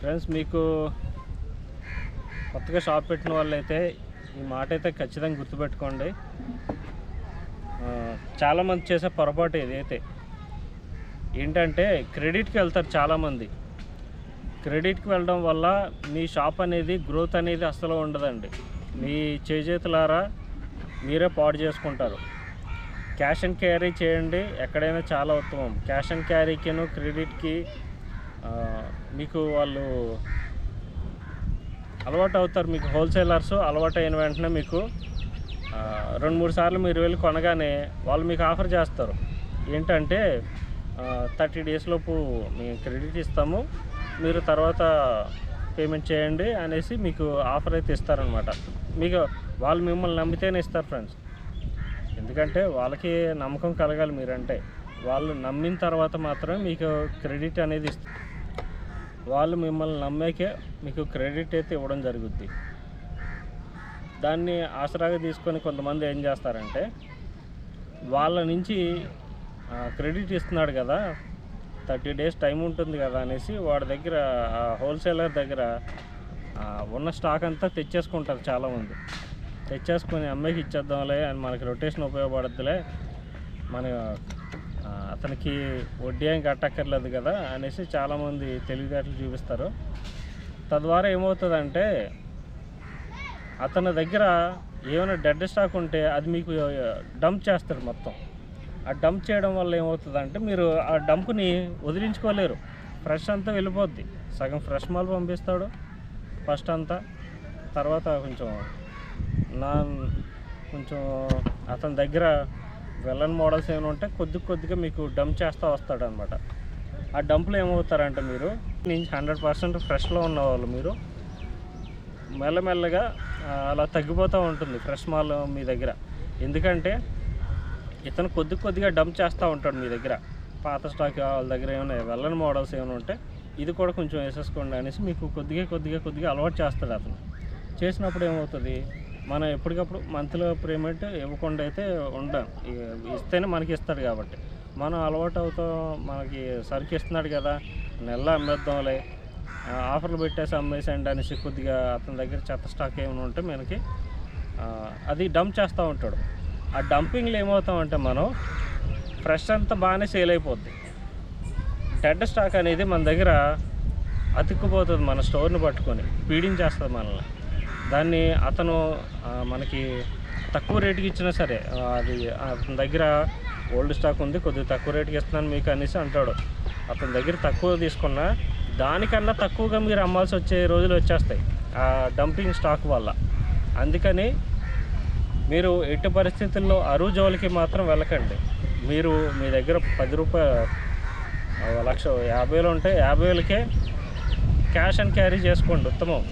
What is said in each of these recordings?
Friends మీకు కొత్తగా shop పెట్టిన వాళ్ళైతే ఈ మాట అయితే ఖచ్చితంగా గుర్తుపెట్టుకోండి. చాలామంది చేసే పొరపాటు ఏదైతే ఏంటంటే క్రెడిట్కి వెళ్తారు చాలామంది. క్రెడిట్కి వెళ్ళడం వల్ల మీ షాప్ అనేది గ్రోత్ అనేది అస్సలు ఉండదండి. మీ చేజేతులారా మీరే పాడు చేసుకుంటారు. క్యాష్ అండ్ క్యారీ చేయండి ఎక్కడైనా చాలా ఉత్తమం. క్యాష్ అండ్ క్యారీకిను క్రెడిట్కి మీకు వాళ్ళు అలవాటు అవుతారు మీకు హోల్సేలర్స్ అలవాటు అయిన వెంటనే మీకు రెండు మూడు సార్లు మీరు వెళ్ళి కొనగానే వాళ్ళు మీకు ఆఫర్ చేస్తారు. ఏంటంటే థర్టీ డేస్ లోపు మేము క్రెడిట్ ఇస్తాము మీరు తర్వాత పేమెంట్ చేయండి అనేసి మీకు ఆఫర్ అయితే ఇస్తారనమాట మీకు వాళ్ళు మిమ్మల్ని నమ్మితేనే ఇస్తారు ఫ్రెండ్స్. ఎందుకంటే వాళ్ళకి నమ్మకం కలగాలి మీరంటే. వాళ్ళు నమ్మిన తర్వాత మాత్రమే మీకు క్రెడిట్ అనేది ఇస్తారు వాళ్ళు మిమ్మల్ని నమ్మాకే మీకు క్రెడిట్ అయితే ఇవ్వడం జరుగుద్ది. దాన్ని ఆసరాగా తీసుకొని కొంతమంది ఏం చేస్తారంటే వాళ్ళ నుంచి క్రెడిట్ ఇస్తున్నాడు కదా థర్టీ డేస్ టైం ఉంటుంది కదా అనేసి వాడి దగ్గర హోల్సేలర్ దగ్గర ఉన్న స్టాక్ అంతా తెచ్చేసుకుంటారు చాలామంది. తెచ్చేసుకొని అమ్మాయికి ఇచ్చేద్దాంలే అని మనకి రొటేషన్ ఉపయోగపడద్దులే. మన అతనికి వడ్డీ ఏం కట్టక్కర్లేదు కదా అనేసి చాలామంది తెలివితేటలు చూపిస్తారు. తద్వారా ఏమవుతుందంటే అతని దగ్గర ఏమైనా డెడ్ స్టాక్ ఉంటే అది మీకు డంప్ చేస్తారు మొత్తం. ఆ డంప్ చేయడం వల్ల ఏమవుతుందంటే మీరు ఆ డంప్ని వదిలించుకోలేరు. ఫ్రెష్ అంతా వెళ్ళిపోద్ది. సగం ఫ్రెష్ మాల్ పంపిస్తాడు ఫస్ట్ అంతా. తర్వాత కొంచెం నా కొంచెం అతని దగ్గర వెళ్ళని మోడల్స్ ఏమైనా ఉంటే కొద్ది కొద్దిగా మీకు డంప్ చేస్తూ వస్తాడనమాట. ఆ డంప్లో ఏమవుతారంటే మీరు నుంచి హండ్రెడ్ పర్సెంట్ ఫ్రెష్లో ఉన్నవాళ్ళు మీరు మెల్లమెల్లగా అలా తగ్గిపోతూ ఉంటుంది ఫ్రెష్ మాల్ మీ దగ్గర. ఎందుకంటే ఇతను కొద్ది కొద్దిగా డంప్ చేస్తూ ఉంటాడు మీ దగ్గర. పాత స్టాక్ వాళ్ళ దగ్గర ఏమైనా వెళ్ళని మోడల్స్ ఏమైనా ఉంటే ఇది కూడా కొంచెం వేసేసుకోండి అనేసి మీకు కొద్దిగా కొద్దిగా కొద్దిగా అలవాటు చేస్తాడు అతను. చేసినప్పుడు ఏమవుతుంది? మనం ఎప్పటికప్పుడు మంత్లో పేమెంట్ ఇవ్వకుండా అయితే ఉండం. ఇస్తేనే మనకి ఇస్తాడు కాబట్టి. మనం అలవాటు అవుతాం మనకి సరుకు ఇస్తున్నాడు కదా నెల అమ్మేద్దాంలే ఆఫర్లు పెట్టేసి అమ్మేసండి అనేసి కొద్దిగా అతని దగ్గర చెత్త స్టాక్ ఏమైనా ఉంటే మనకి అది డంప్ చేస్తూ ఉంటాడు. ఆ డంపింగ్లో ఏమవుతామంటే మనం ఫ్రెష్ అంతా బాగానే సేల్ అయిపోద్ది. డెడ్ స్టాక్ అనేది మన దగ్గర అతుక్కుపోతుంది మన స్టోర్ని పట్టుకొని పీడించేస్తుంది మనల్ని. దాన్ని అతను మనకి తక్కువ రేటుకి ఇచ్చినా సరే అది అతని దగ్గర ఓల్డ్ స్టాక్ ఉంది కొద్దిగా తక్కువ రేటుకి ఇస్తున్నాను మీకు అనేసి అంటాడు. అతని దగ్గర తక్కువ తీసుకున్నా దానికన్నా తక్కువగా మీరు అమ్మాల్సి వచ్చే రోజులు వచ్చేస్తాయి ఆ డంపింగ్ స్టాక్ వల్ల. అందుకని మీరు ఎట్టి పరిస్థితుల్లో అరువు జోలికి మాత్రం వెళ్ళకండి. మీరు మీ దగ్గర పది రూపాయలు లక్ష యాభై వేలు ఉంటే యాభై వేలకే క్యాష్ అండ్ క్యారీ చేసుకోండి ఉత్తమం.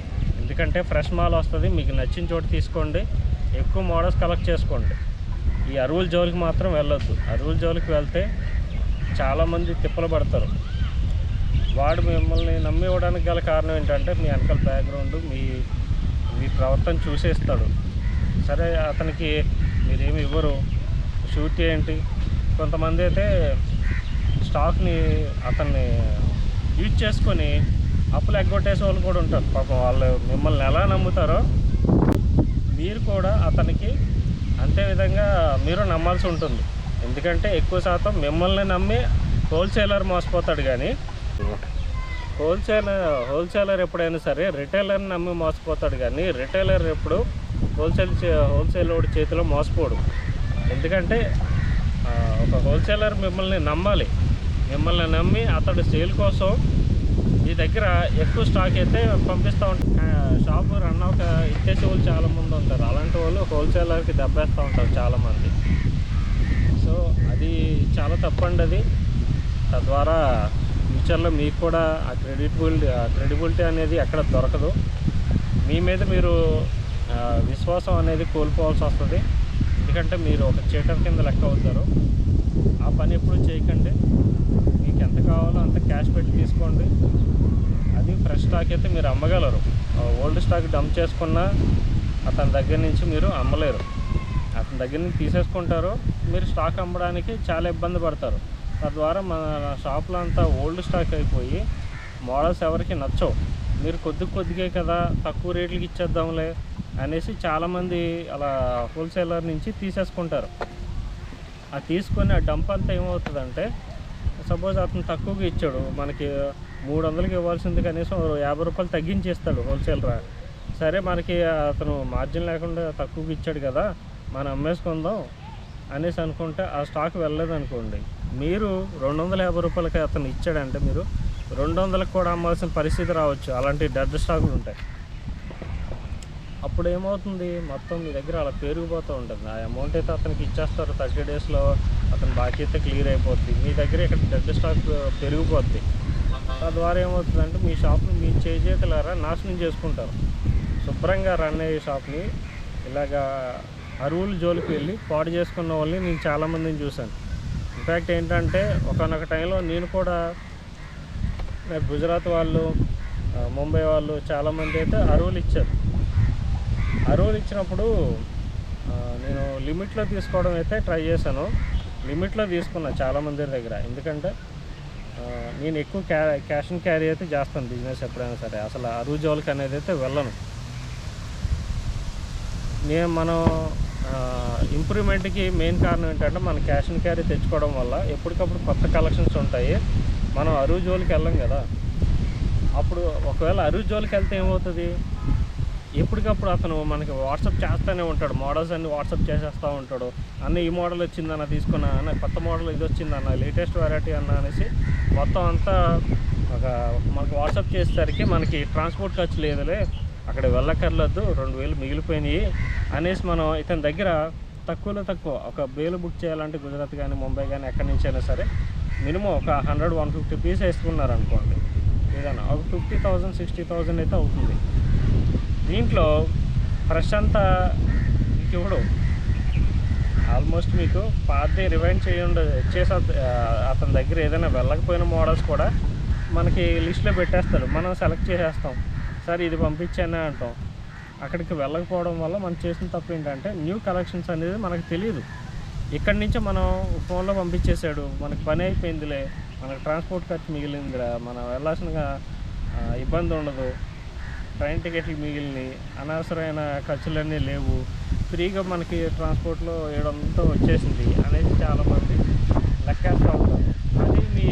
ఎందుకంటే ఫ్రెష్ మాల్ వస్తుంది మీకు నచ్చిన చోటు తీసుకోండి. ఎక్కువ మోడల్స్ కలెక్ట్ చేసుకోండి. ఈ అరువుల జోలికి మాత్రం వెళ్ళొద్దు. అరువుల జోలికి వెళ్తే చాలామంది తిప్పలు పడతారు. వాడు మిమ్మల్ని నమ్మి ఇవ్వడానికి గల కారణం ఏంటంటే మీ వెనకాల బ్యాక్గ్రౌండ్ మీ మీ ప్రవర్తన చూసేస్తాడు. సరే అతనికి మీరేమి ఇవ్వరు. షూట్ ఏంటి కొంతమంది అయితే స్టాక్ని అతన్ని యూజ్ చేసుకొని అప్పులు ఎగ్గొట్టేసే వాళ్ళు కూడా ఉంటారు. పాపం వాళ్ళు మిమ్మల్ని ఎలా నమ్ముతారో మీరు కూడా అతనికి అంతే విధంగా మీరు నమ్మాల్సి ఉంటుంది. ఎందుకంటే ఎక్కువ శాతం మిమ్మల్ని నమ్మి హోల్సేలర్ మోసపోతాడు కానీ హోల్సేలర్ హోల్సేలర్ ఎప్పుడైనా సరే రిటైలర్ని నమ్మి మోసపోతాడు కానీ రిటైలర్ ఎప్పుడు హోల్సేల్ చే- హోల్సేల్ వాడి చేతిలో మోసపోడు. ఎందుకంటే ఒక హోల్సేలర్ మిమ్మల్ని నమ్మాలి. మిమ్మల్ని నమ్మి అతడు సేల్ కోసం మీ దగ్గర ఎక్కువ స్టాక్ అయితే పంపిస్తూ ఉంటారు షాపు రన్ ఒక ఇచ్చేసే వాళ్ళు చాలామంది ఉంటారు. అలాంటి వాళ్ళు హోల్సేలర్కి దెబ్బేస్తూ ఉంటారు చాలామంది సో అది చాలా తప్పండి అది. తద్వారా ఫ్యూచర్లో మీకు కూడా ఆ క్రెడిటబిలిటీ ఆ క్రెడిబిలిటీ అనేది ఎక్కడ దొరకదు. మీ మీద మీరు విశ్వాసం అనేది కోల్పోవాల్సి వస్తుంది. ఎందుకంటే మీరు ఒక చీటర్ కింద లెక్క అవుతారు. ఆ పని ఎప్పుడు చేయకండి మీకు ఎంత కావాలో అంత క్యాష్ పెట్టి తీసుకోండి. అది ఫ్రెష్ స్టాక్ అయితే మీరు అమ్మగలరు. ఓల్డ్ స్టాక్ డంప్ చేసుకున్నా అతని దగ్గర నుంచి మీరు అమ్మలేరు. అతని దగ్గర నుంచి తీసేసుకుంటారు. మీరు స్టాక్ అమ్మడానికి చాలా ఇబ్బంది పడతారు. తద్వారా మన షాప్లో అంతా ఓల్డ్ స్టాక్ అయిపోయి మోడల్స్ ఎవరికి నచ్చవు. మీరు కొద్ది కొద్దిగే కదా తక్కువ రేట్లకి ఇచ్చేద్దాంలే అనేసి చాలామంది అలా హోల్సేలర్ నుంచి తీసేసుకుంటారు. ఆ తీసుకొని ఆ డంప్ అంతా ఏమవుతుందంటే సపోజ్ అతను తక్కువగా ఇచ్చాడు మనకి మూడు వందలకి ఇవ్వాల్సింది కనీసం యాభై రూపాయలు తగ్గించేస్తాడు హోల్సేలర్. సరే మనకి అతను మార్జిన్ లేకుండా తక్కువగా ఇచ్చాడు కదా మనం అమ్మేసుకుందాం అనేసి అనుకుంటే ఆ స్టాక్ వెళ్ళలేదు అనుకోండి మీరు రెండు వందల యాభై రూపాయలకి అతను ఇచ్చాడంటే మీరు రెండు వందలకు కూడా అమ్మాల్సిన పరిస్థితి రావచ్చు. అలాంటి డెడ్ స్టాకులు ఉంటాయి. అప్పుడు ఏమవుతుంది మొత్తం మీ దగ్గర అలా పెరిగిపోతూ ఉంటుంది. ఆ అమౌంట్ అయితే అతనికి ఇచ్చేస్తారు థర్టీ డేస్లో అతని బాకీ అయితే క్లియర్ అయిపోద్ది. మీ దగ్గర ఇక్కడ డెడ్ స్టాక్ పెరిగిపోద్ది. తద్వారా ఏమవుతుందంటే మీ షాప్ని మీ చేజేతలారా నాశనం చేసుకుంటారు. శుభ్రంగా రన్ అయ్యే షాప్ని ఇలాగా అరువుల జోలికి వెళ్ళి పాడు చేసుకున్న వాళ్ళని నేను చాలామందిని చూశాను. ఇన్ఫ్యాక్ట్ ఏంటంటే ఒకనొక టైంలో నేను కూడా గుజరాత్ వాళ్ళు ముంబై వాళ్ళు చాలామంది అయితే అరువులు ఇచ్చారు. అరువులు ఇచ్చినప్పుడు నేను లిమిట్లో తీసుకోవడం అయితే ట్రై చేశాను. లిమిట్లో తీసుకున్నా చాలామంది దగ్గర. ఎందుకంటే నేను ఎక్కువ క్యా క్యాష్ అండ్ క్యారీ అయితే చేస్తాను బిజినెస్ ఎప్పుడైనా సరే. అసలు అరువు జోలికి అనేది అయితే వెళ్ళను. నేను మనం ఇంప్రూవ్మెంట్కి మెయిన్ కారణం ఏంటంటే మన క్యాష్ అండ్ క్యారీ తెచ్చుకోవడం వల్ల ఎప్పటికప్పుడు కొత్త కలెక్షన్స్ ఉంటాయి. మనం అరువు జోలికి వెళ్ళం కదా. అప్పుడు ఒకవేళ అరువు జోలికి వెళ్తే ఏమవుతుంది? ఎప్పటికప్పుడు అతను మనకి వాట్సాప్ చేస్తూనే ఉంటాడు. మోడల్స్ అన్ని వాట్సాప్ చేసేస్తూ ఉంటాడు. అన్న ఈ మోడల్ వచ్చిందన్న తీసుకున్నా అన్న కొత్త మోడల్ ఇది వచ్చిందన్న లేటెస్ట్ వెరైటీ అన్న అనేసి మొత్తం అంతా ఒక మనకి వాట్సాప్ చేసేసరికి మనకి ట్రాన్స్పోర్ట్ ఖర్చు లేదులే అక్కడ వెళ్ళక్కర్లేదు రెండు వేలు మిగిలిపోయినాయి అనేసి మనం ఇతని దగ్గర తక్కువలో తక్కువ ఒక బేలు బుక్ చేయాలంటే గుజరాత్ కానీ ముంబై కానీ ఎక్కడి నుంచి అయినా సరే మినిమం ఒక హండ్రెడ్ వన్ ఫిఫ్టీ పీస్ వేసుకున్నారు అనుకోండి ఏదైనా ఒక ఫిఫ్టీ థౌజండ్ సిక్స్టీ థౌజండ్ అయితే అవుతుంది. దీంట్లో ఫ్రెష్ అంతా మీకు ఇవ్వడు ఆల్మోస్ట్ మీకు పాతది రివైండ్ చేయండి చేసి అతని దగ్గర ఏదైనా వెళ్ళకపోయిన మోడల్స్ కూడా మనకి లిస్ట్లో పెట్టేస్తాడు మనం సెలెక్ట్ చేసేస్తాం. సరే ఇది పంపించానే అంటాం. అక్కడికి వెళ్ళకపోవడం వల్ల మనం చేసిన తప్పు ఏంటంటే న్యూ కలెక్షన్స్ అనేది మనకు తెలియదు ఇక్కడి నుంచి మనం ఫోన్లో పంపించేశాడు. మనకి పని అయిపోయిందిలే. మనకు ట్రాన్స్పోర్ట్ ఖర్చు మిగిలిందిరా. మనం వెళ్ళాల్సిన ఇబ్బంది ఉండదు. ట్రైన్ టికెట్లు మిగిలినాయి అనవసరమైన ఖర్చులన్నీ లేవు. ఫ్రీగా మనకి ట్రాన్స్పోర్ట్లో ఏడంతా వచ్చేసింది అనేది చాలామంది లెక్కేస్తూ ఉంటారు అది మీ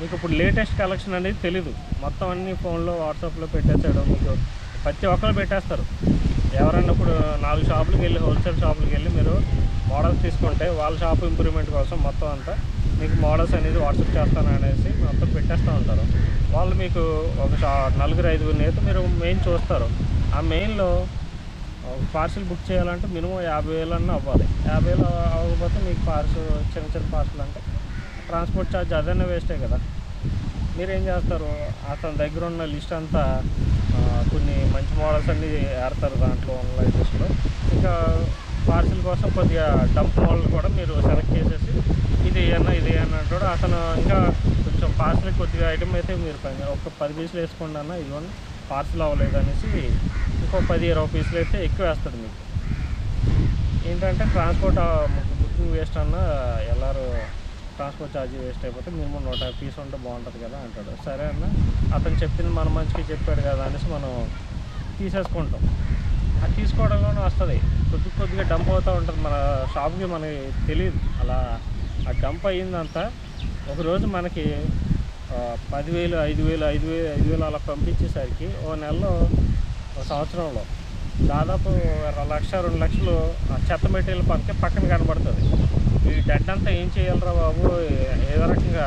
మీకు ఇప్పుడు లేటెస్ట్ కలెక్షన్ అనేది తెలీదు. మొత్తం అన్ని ఫోన్లో వాట్సాప్లో పెట్టేసాడు మీకు ప్రతి ఒక్కరు పెట్టేస్తారు. ఎవరన్నా ఇప్పుడు నాలుగు షాపులకు వెళ్ళి హోల్సేల్ షాపులకు వెళ్ళి మీరు మోడల్స్ తీసుకుంటే వాళ్ళ షాప్ ఇంప్రూవ్మెంట్ కోసం మొత్తం అంతా మీకు మోడల్స్ అనేది వాట్సాప్ చేస్తాను అనేసి మొత్తం పెట్టేస్తూ ఉంటారు. వాళ్ళు మీకు ఒక నలుగురు ఐదుగురు నేత మీరు మెయిన్ చూస్తారు. ఆ మెయిన్లో పార్సిల్ బుక్ చేయాలంటే మినిమం యాభై వేలు అన్న అవ్వాలి. యాభై వేలు అవ్వకపోతే మీకు పార్సల్ చిన్న చిన్న పార్సల్ అంటే ట్రాన్స్పోర్ట్ ఛార్జ్ అదన్నా వేస్టే కదా. మీరేం చేస్తారు? అతని దగ్గర ఉన్న లిస్ట్ అంతా కొన్ని మంచి మోడల్స్ అన్నీ ఏడతారు దాంట్లో ఆన్లైన్ లిస్ట్లో. ఇంకా పార్సిల్ కోసం కొద్దిగా డంప్ మోడల్ కూడా మీరు సెలెక్ట్ చేసేసి ఇది ఏమన్నా ఇది అన్న అంటాడు. అతను ఇంకా కొంచెం పార్సిల్ కొద్దిగా ఐటమ్ అయితే మీరు పని- ఒక పది పీసులు వేసుకోండి అన్న ఇదిగోండి పార్సిల్ అవ్వలేదు అనేసి ఇంకో పది ఇరవై పీసులు అయితే ఎక్కువ వేస్తాడు మీకు. ఏంటంటే ట్రాన్స్పోర్ట్ బుకింగ్ వేస్ట్ అన్న ఎల్ఆర్ ట్రాన్స్పోర్ట్ ఛార్జీ వేస్ట్ అయిపోతే మినిమం నూట యాభై పీస్ ఉంటే బాగుంటుంది కదా అంటాడు. సరే అన్న అతను చెప్పింది మన మంచికి చెప్పాడు కదా అనేసి మనం తీసేసుకుంటాం. అది తీసుకోవడంలోనే వస్తుంది. కొద్ది కొద్దిగా డంప్ అవుతూ ఉంటుంది. మన షాప్కి మనకి తెలియదు అలా ఆ డంప్ అయ్యిందంతా ఒకరోజు మనకి పదివేలు ఐదు వేలు ఐదు వేలు ఐదు వేలు అలా పంపించేసరికి ఓ నెలలో ఒక సంవత్సరంలో దాదాపు లక్ష రెండు లక్షలు ఆ చెత్త మెటీరియల్ పక్కన పక్కన కనబడుతుంది. ఈ డెడ్ అంతా ఏం చేయాలరా బాబు? ఏదో రకంగా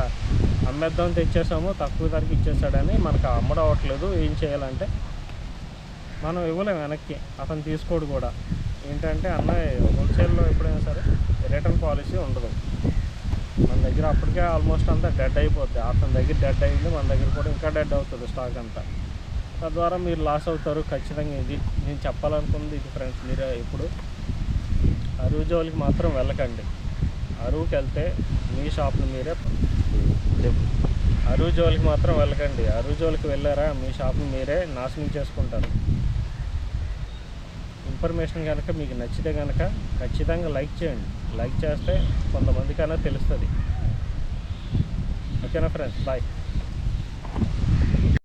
అమ్మేద్దాం తెచ్చేసాము తక్కువ ధరకి ఇచ్చేసాడని మనకు అమ్మడం అవ్వట్లేదు. ఏం చేయాలంటే మనం ఇవ్వలేం వెనక్కి. అతను తీసుకోడు కూడా. ఏంటంటే అన్న హోల్సేల్లో ఎప్పుడైనా సరే రిటర్న్ పాలసీ ఉండదు. మన దగ్గర అప్పటికే ఆల్మోస్ట్ అంతా డెడ్ అయిపోద్ది. అతని దగ్గర డెడ్ అయింది మన దగ్గర కూడా ఇంకా డెడ్ అవుతుంది స్టాక్ అంతా. తద్వారా మీరు లాస్ అవుతారు ఖచ్చితంగా ఇది. నేను చెప్పాలనుకుంది ఇది ఫ్రెండ్స్ మీరు ఇప్పుడు. అరువు జోలికి మాత్రం వెళ్ళకండి. అరువుకి వెళ్తే మీ షాప్ని మీరే అరువు జోలికి మాత్రం వెళ్ళకండి. అరువు జోలికి వెళ్ళారా మీ షాప్ని మీరే నాశనం చేసుకుంటారు. ఇన్ఫర్మేషన్ కనుక మీకు నచ్చితే కనుక ఖచ్చితంగా లైక్ చేయండి. లైక్ చేస్తే కొంతమందికైనా తెలుస్తుంది. ఓకేనా ఫ్రెండ్స్? బాయ్.